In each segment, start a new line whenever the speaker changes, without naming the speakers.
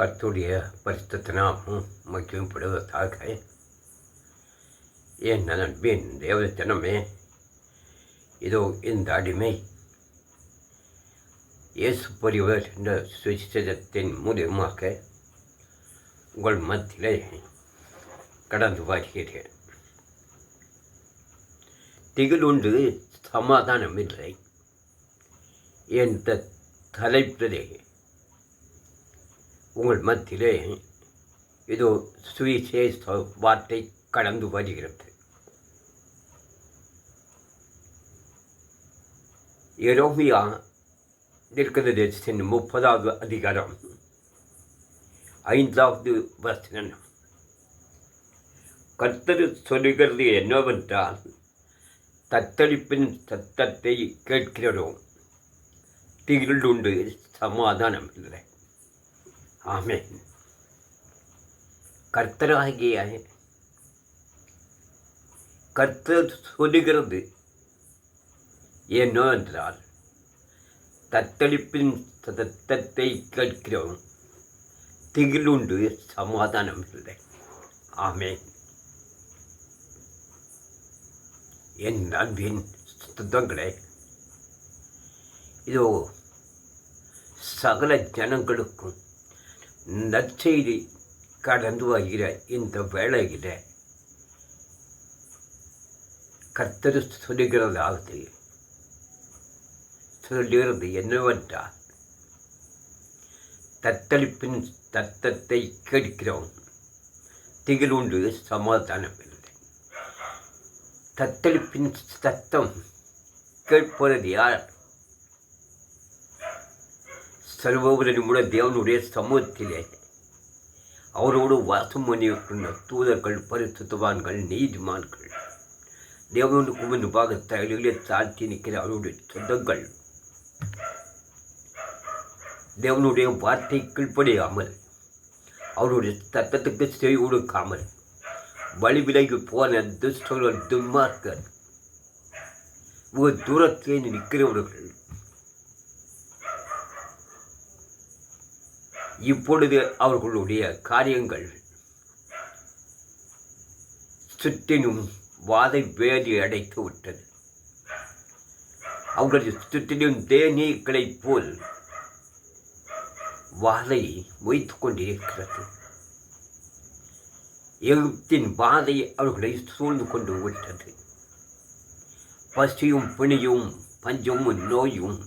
கர்த்துடைய பரிசுத்தனாகவும் நாமும் மகிழ்ப்படுவதாக என் நண்பின் தேவதனமே இதோ இந்த அடிமை இயேசு பொறிவர் என்ற சுசிதத்தின் மூலியமாக உங்கள் மத்தியிலே கடந்து வருகிறேன் திகிலுண்டு சமாதானம் இல்லை என்ற தலைப்பிலே உங்கள் மத்தியிலே இதோ சுவிசேஷ வார்த்தை கடந்து வருகிறது எரோமியா நிற்கிறது தீர்க்கதரிசன் முப்பதாவது அதிகாரம் ஐந்தாவது வசனம் கர்த்தர் சொல்லுகிறது என்னவென்றால் தத்தளிப்பின் சத்தத்தை கேட்கிறோம் தீருண்டு சமாதானம் இல்லை ആമേ കർത്തനാകിയായ கர்த்தர் சொல்லுகிறது என்னவென்றால் தத்தளிப்பின் சத்தத்தை கேட்கிறோம் திகிலுண்டு சமாதானம் இல்லை ஆமே என் அன்பின் சுத்தங்களே இதோ சகல ஜனங்களுக்கும் நற்செய்தி கடந்து வருகிற இந்த வேளையில் கர்த்தர் சொல்லுகிறதாவது சொல்லுகிறது என்னவென்றால் தத்தளிப்பின் தத்தத்தை கேட்கிறோம் திகிலுண்டு சமாதானம் இல்லை தத்தளிப்பின் சத்தம் கேட்பது யார் சர்வோபதனிமுட தேவனுடைய சமூகத்திலே அவரோடு வாசம் பண்ணியிருக்கின்ற தூதர்கள் பரிசுத்துவான்கள் நீதிமான்கள் தேவனுக்கு முன்பாக தயலிலே தாழ்த்தி நிற்கிற அவருடைய சொந்தங்கள் தேவனுடைய வார்த்தை கீழ்ப்படியாமல் அவருடைய சட்டத்துக்கு செவி கொடுக்காமல் வழி விலகி போன துஷ்டர்கள் துன்மார்க்கர் மிக தூரத்தே நிற்கிறவர்கள் இப்பொழுது அவர்களுடைய காரியங்கள் சுற்றினும் வாதை வேதி அடைத்து விட்டது அவர்களது சுற்றிலும் தேனீக்களை போல் வாதை வைத்து கொண்டிருக்கிறது எகிப்தின் வாதை அவர்களை சூழ்ந்து கொண்டு விட்டது பசியும் பிணியும் பஞ்சமும் நோயும்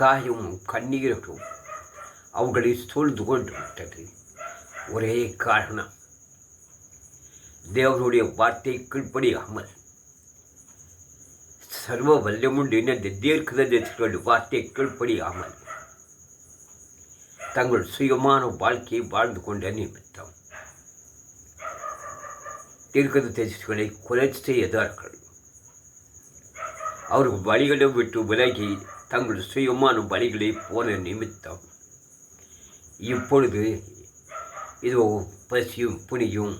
காயும் கண்ணீரும் அவர்களை சூழ்ந்து கொண்டு விட்டது ஒரே காரணம் தேவருடைய வார்த்தை கீழ்ப்படியாமல் சர்வ வல்லமுண்டு இந்த தீர்க்கதேசத்தோட வார்த்தை அமல் தங்கள் சுயமான வாழ்க்கையை வாழ்ந்து கொண்ட நிமித்தம் தேசிகளை கொலை செய்தார்கள் அவர்கள் வழிகளை விட்டு விலகி தங்கள் சுயமான வழிகளை போன நிமித்தம் இப்பொழுது இதோ பசியும் புனியும்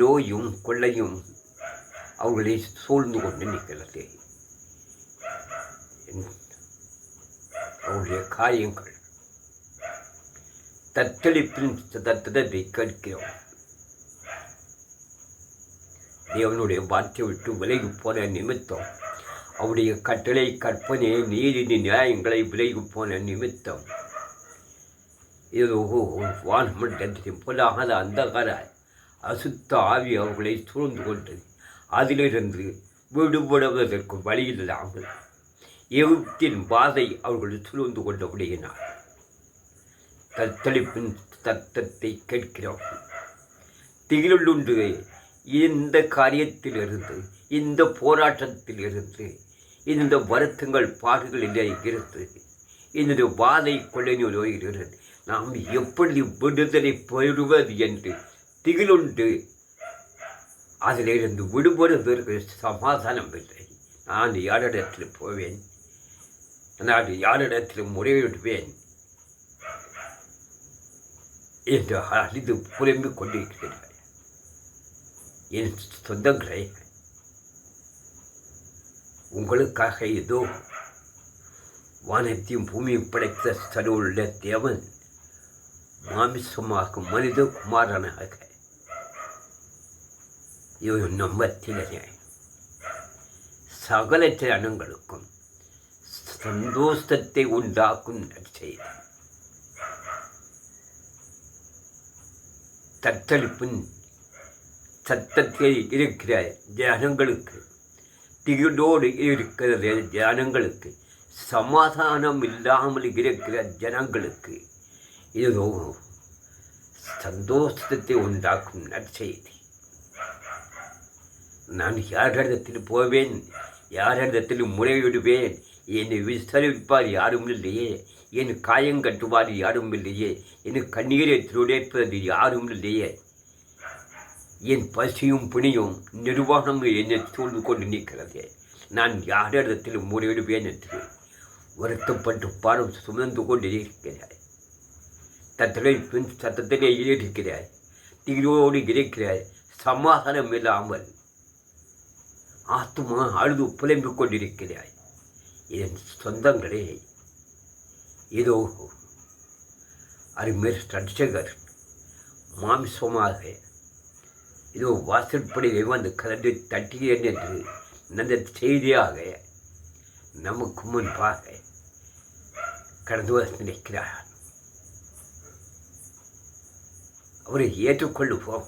நோயும் கொள்ளையும் அவர்களை சூழ்ந்து கொண்டு நிற்கிறது அவருடைய காயங்கள் தத்தளிப்பின் தத்தத்தை கேட்கிறோம் தேவனுடைய வார்த்தை விட்டு விலகி போன நிமித்தம் அவருடைய கட்டளை கற்பனை நீரின் நியாயங்களை விலகி போன நிமித்தம் ஏதோ சுவாசமன் தட்டின் அந்த அந்தகார அசுத்த ஆவி அவர்களை சூழ்ந்து கொண்டது அதிலிருந்து விடுபடுவதற்கு வழியில்லாமல் எகிப்தின் பாதை அவர்கள் சூழ்ந்து கொண்டபடியினார் தத்தளிப்பின் தத்தத்தை கேட்கிறார்கள் திகிலுண்டு இந்த காரியத்திலிருந்து இந்த போராட்டத்திலிருந்து இந்த வருத்தங்கள் பாடுகளிலே இருந்து இந்த பாதை கொள்ளை இருந்து நாம் எப்படி விடுதலை பெறுவது என்று திகிலுண்டு அதிலிருந்து விடுபடுவதற்கு சமாதானம் இல்லை நான் யாரிடத்தில் போவேன் நான் யாரிடத்தில் முறையிடுவேன் என்று அழிந்து புலம்பிக் கொண்டிருக்கிறார் என் சொந்தங்களை உங்களுக்காக ஏதோ வானத்தையும் பூமியும் படைத்த உள்ள தேவன் மாமிசமாக்கும் மனித குமாரனாக இவன் நம்மத்திலே சகல ஜனங்களுக்கும் சந்தோஷத்தை உண்டாக்கும் நற்செய்தி தத்தளிப்பின் சத்தத்தில் இருக்கிற ஜனங்களுக்கு திகிடோடு இருக்கிற ஜனங்களுக்கு சமாதானம் இல்லாமல் இருக்கிற ஜனங்களுக்கு ஏதோ ஒரு சந்தோஷத்தை உண்டாக்கும் நற்செய்தி நான் யாரிடத்தில் போவேன் யாரிடத்தில் முறையிடுவேன் என்னை விசாரிப்பார் யாரும் இல்லையே என் காயம் கட்டுவார் யாரும் இல்லையே என் கண்ணீரை திருடைப்பது யாரும் இல்லையே என் பசியும் பிணியும் நிர்வாகம் என்னை சூழ்ந்து கொண்டு நிற்கிறது நான் யாரிடத்தில் முறையிடுவேன் என்று வருத்தப்பட்டு பாரம் சுமந்து கொண்டு இருக்கிறார் கத்தரை பின் சத்தத்திலே இருக்கிறாய் தீரோடு இருக்கிறாய் சமாதானம் இல்லாமல் ஆத்துமா அழுது புலம்பிக் கொண்டிருக்கிறாய் என் சொந்தங்களே இதோ அருமையர் ரட்சகர் மாம்சமாக இதோ வாசற்படியில் வந்து கலந்து தட்டுகிறேன் என்று நல்ல செய்தியாக நமக்கு முன்பாக கடந்து நிற்கிறார் அவரை ஏற்றுக்கொள்ளுவோம்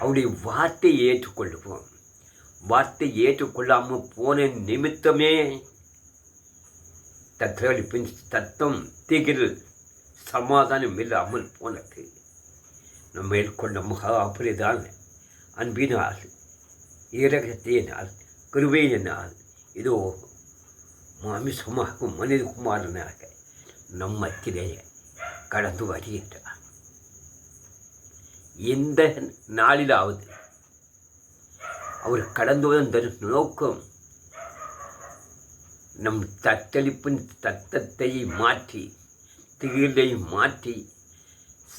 அவருடைய வார்த்தை ஏற்றுக்கொள்ளுவோம் வார்த்தை ஏற்றுக்கொள்ளாமல் போன நிமித்தமே தற்கொலைப்பின் தத்தம் திகில் சமாதானம் இல்லாமல் போனது நம்ம மேற்கொண்ட முகா அப்படிதான் அன்பினால் இரகத்தினால் கிருபையினால் இதோ மாமிசமாக மனிதகுமாரனாக நம்மத்திலேயே கடந்து வருகின்ற இந்த நாளிலாவது அவர் கடந்து வந்த நோக்கம் நம் தத்தளிப்பின் தத்தத்தை மாற்றி திகிலை மாற்றி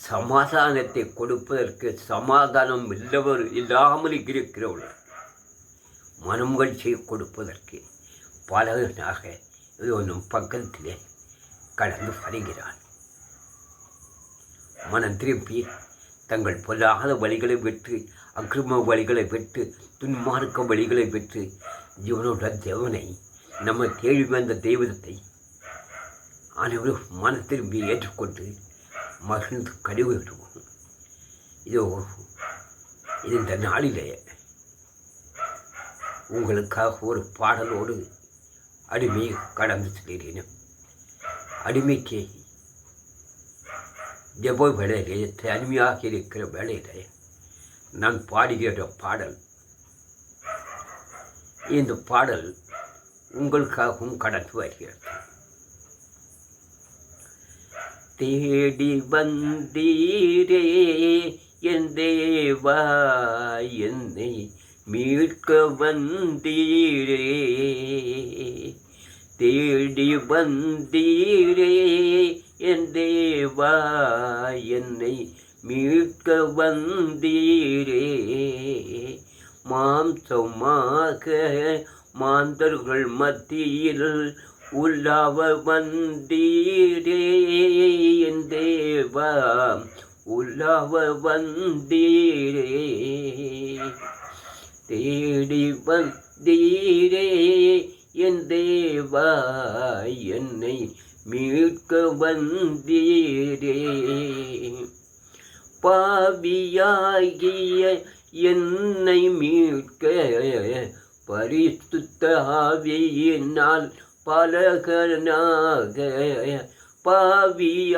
சமாதானத்தை கொடுப்பதற்கு சமாதானம் இல்லவர் இல்லாமல் இருக்கிறவர்கள் மனமகிழ்ச்சியை கொடுப்பதற்கு பலனாக இது ஒன்றும் பக்கத்திலே கடந்து வருகிறான் மனம் திருப்பி தங்கள் பொல்லாத வழிகளை பெற்று அக்ரிம வழிகளை பெற்று துன்மார்க்க வழிகளை பெற்று ஜீவனோட தேவனை நம்ம தேடி வந்த தெய்வத்தை அனைவரும் மன திரும்பி ஏற்றுக்கொண்டு மகிழ்ந்து கழிவு விடுவோம் இதோ இது இந்த நாளிலே உங்களுக்காக ஒரு பாடலோடு அடிமையை கடந்து செல்கிறேன் அடிமைக்கு ஜெபோய் வேலையிலே தனிமையாக இருக்கிற வேலையிலே நான் பாடுகிற பாடல் இந்த பாடல் உங்களுக்காகவும் கடந்து வருகிறது தேடி வந்தீரே என் தேவா என்னை மீட்க வந்தீரே தேடி வந்தீரே என் தேவா என்னை மீட்க வந்தீரே மாம்சமாக மாந்தர்கள் மத்தியில் உள்ளாவ வந்தீரே என் தேவா உள்ளாவ வந்தீரே தேடி வந்தீரே என் தேவா என்னை மீட்க வந்தீரே பாவியாகிய என்னை மீட்க பரிசுத்த ஆவியினால் பலகனாக பாவியாகிய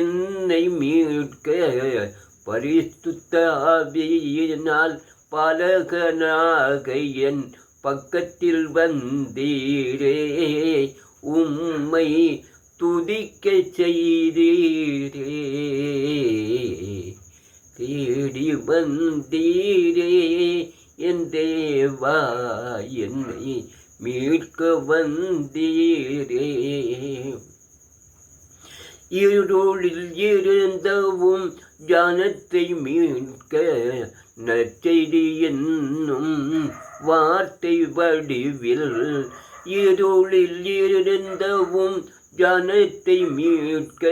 என்னை மீட்க பரிசுத்த ஆவியினால் பலகனாக என் பக்கத்தில் வந்தீரே உம்மை துதிக்க செய்தீரே தேடி வந்தீரே என் தேவா என்னை மீட்க வந்தீரே இருளில் இருந்தவும் ஜானத்தை மீட்க நச்செய்தி என்னும் வார்த்தை வடிவில் இருளில் இருந்தவும் ஜனத்தை மீட்க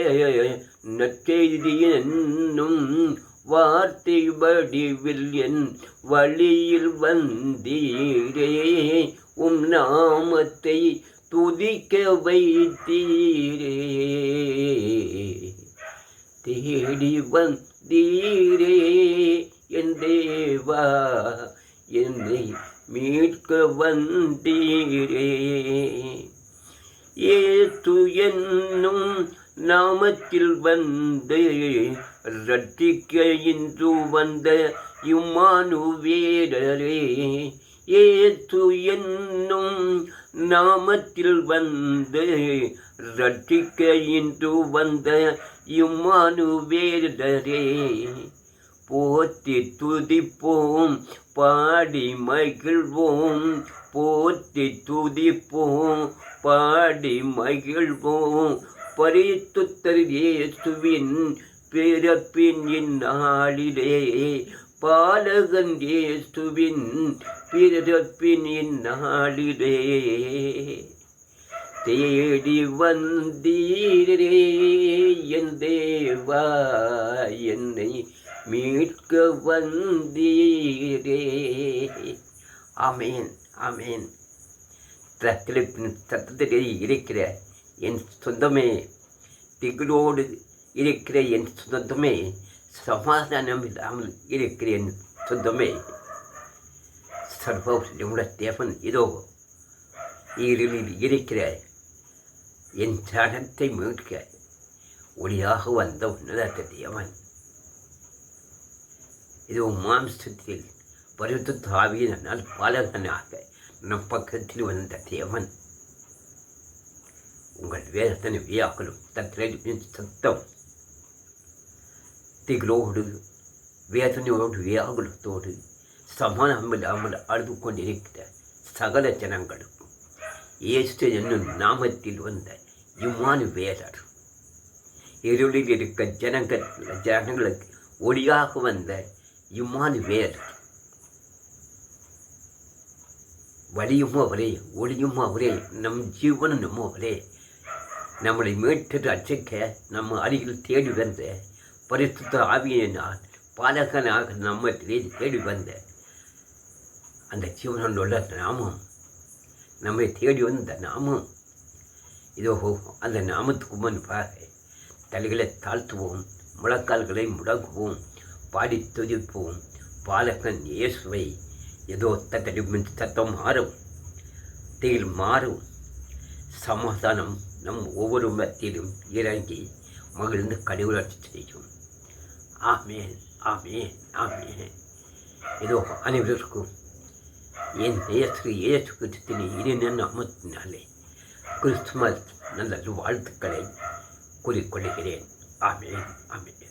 நச்செய்தி என்னும் வார்த்தை வடிவில் என் வழியில் வந்தீரே உம் நாமத்தை துதிக்க வைத்தீரே தேடி வந்தீரே என் தேவா என்னை மீட்க வந்தீரே ஏத்து என்னும் நாமத்தில் வந்து ரட்டிக்க இன்று வந்த இம்மானு வேடரே ஏத்து என்னும் நாமத்தில் வந்து ரட்டிக்க இன்று வந்த இம்மானு வேடரே போத்தி துதிப்போம் பாடி மகிழ்வோம் போத்தி துதிப்போம் பாடி மகிழ்வோம் பரித்துத்தரியேசுவின் பிறப்பின் இந்நாளிலே பாலகன் இயேசுவின் பிறப்பின் இந்நாளிலே தேடி வந்தீரே என் தேவா என்னை மீட்க வந்தீரே அமேன் அமேன் தத்திலிப்பின் சத்தத்திலே இருக்கிற என் சொந்தமே திகிலோடு இருக்கிற என் சொந்தமே சமாதானம் இல்லாமல் இருக்கிற என் சொந்தமே சர்வ தேவன் இதோ இருளில் இருக்கிற என் சடத்தை மீட்க ஒளியாக வந்த உன்னதத்தை தேவன் இது மாம்சத்தில் பரித்து தாவியினால் பாலகனாக நம் பக்கத்தில் வந்த தேவன் உங்கள் வேதனை வியாக்கலும் தத்திரின் சத்தம் திகளோடு வேதனையோடு வியாகுலத்தோடு சமானமில்லாமல் அழுது கொண்டிருக்கிற சகல ஜனங்களுக்கும் இயேசு என்னும் நாமத்தில் வந்த இம்மானு வேலர் இருளில் இருக்க ஜனங்கள் ஜனங்களுக்கு ஒளியாக வந்த இம்மானுவேல் வலியுமோ அவரே ஒளியுமோ அவரே நம் ஜீவனும் அவரே நம்மளை மீட்டு அச்சிக்க நம்ம அருகில் தேடி வந்த பரிசுத்த ஆவியினால் பாலகனாக நம்ம தேடி வந்த அந்த உள்ள நாமம் நம்மை தேடி வந்த நாமம் இதோ அந்த நாமத்துக்கு முன்பாக தலைகளை தாழ்த்துவோம் முழக்கால்களை முடங்குவோம் பாடித் துதிப்போம் பாலகன் இயேசுவை ஏதோ தத்தடிப்பின் சத்தம் மாறும் தீர் மாறும் சமாதானம் நம் ஒவ்வொரு மத்தியிலும் இறங்கி மகிழ்ந்து கடவுளாட்சி செய்யும் ஆமேன் ஆமேன் ஆமேன் ஏதோ அனைவருக்கும் என் ஏசு இயேசு கிறிஸ்தின் இனிய அமர்த்தினாலே கிறிஸ்துமஸ் நல்ல வாழ்த்துக்களை கூறிக்கொள்கிறேன் ஆமேன் ஆமேன்